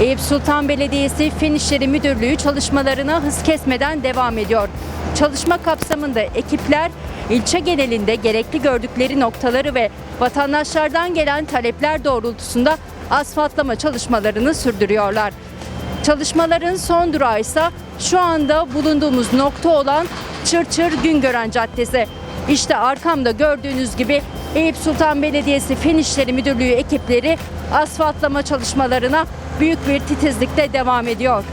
Eyüp Sultan Belediyesi Fen Müdürlüğü çalışmalarına hız kesmeden devam ediyor. Çalışma kapsamında ekipler ilçe genelinde gerekli gördükleri noktaları ve vatandaşlardan gelen talepler doğrultusunda asfaltlama çalışmalarını sürdürüyorlar. Çalışmaların son durağı ise şu anda bulunduğumuz nokta olan Çırçır Güngören Caddesi. İşte arkamda gördüğünüz gibi Eyüp Sultan Belediyesi Fen İşleri Müdürlüğü ekipleri asfaltlama çalışmalarına büyük bir titizlikle devam ediyor.